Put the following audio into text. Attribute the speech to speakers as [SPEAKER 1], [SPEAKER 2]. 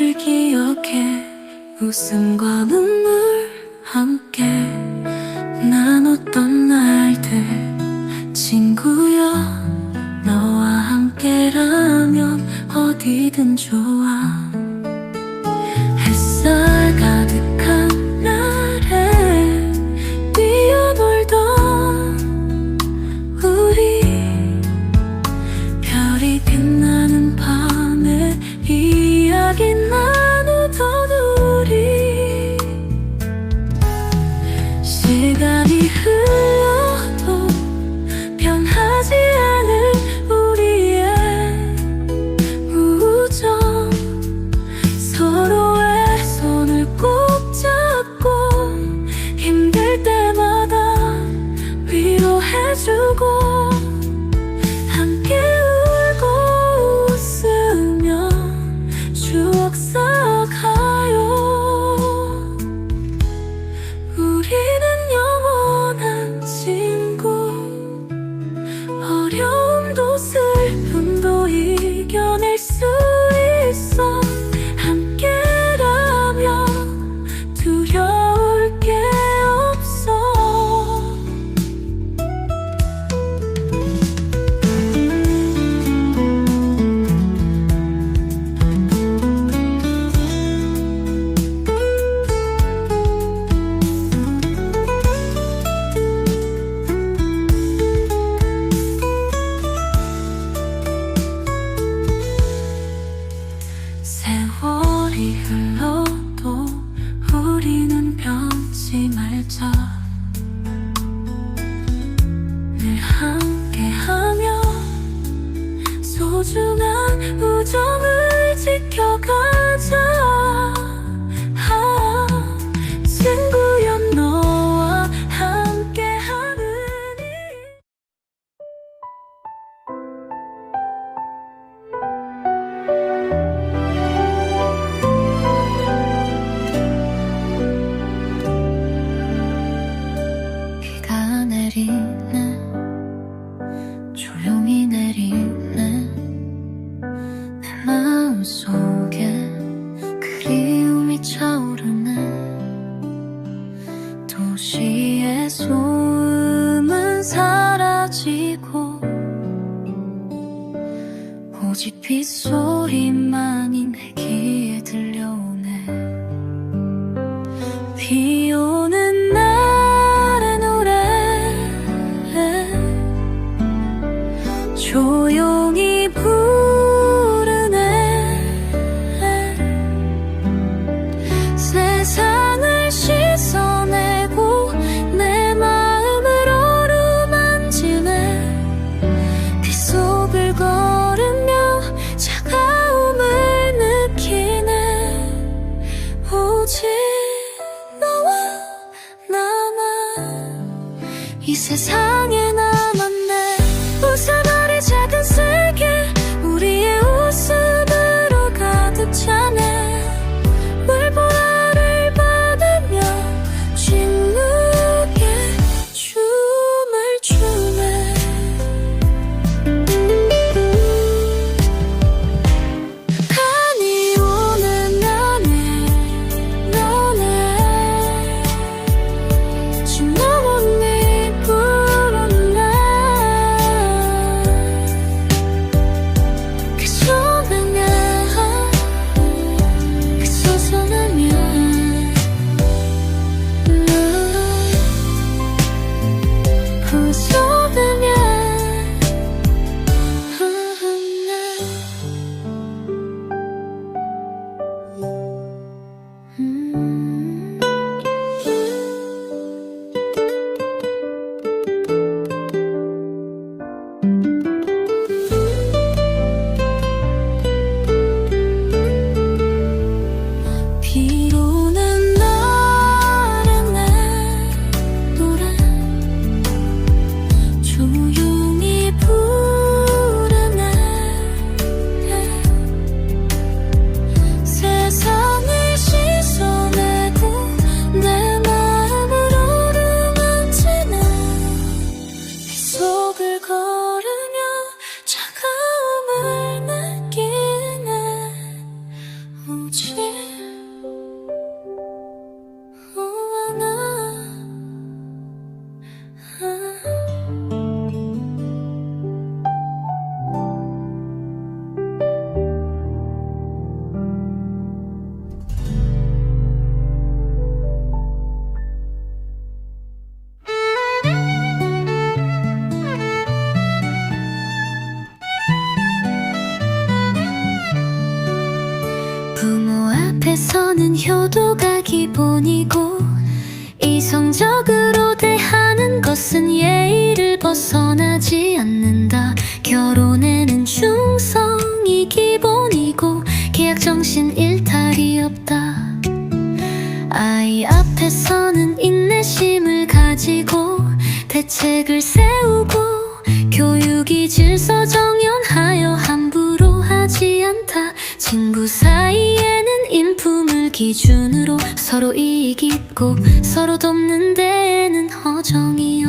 [SPEAKER 1] 그대를 기억해. 웃음과 눈물 함께. 나눴던 날들 친구여 너와 함께라면 어디든 좋아. 햇살 가득한 날에 뛰어놀던 우리. 별이 빛나는 밤에 이야기 実況が 사라지고 오직 빗소리만 인해 불고 효도가 기본이고 이성적으로 대하는 것은 예의를 벗어나지 않는다. 결혼에는 충성이 기본이고 계약 정신 일탈이 없다. 아이 앞에서는 인내심을 가지고 대책을 세 기준으로 서로 이익 있고 서로 돕는 데에는 허정이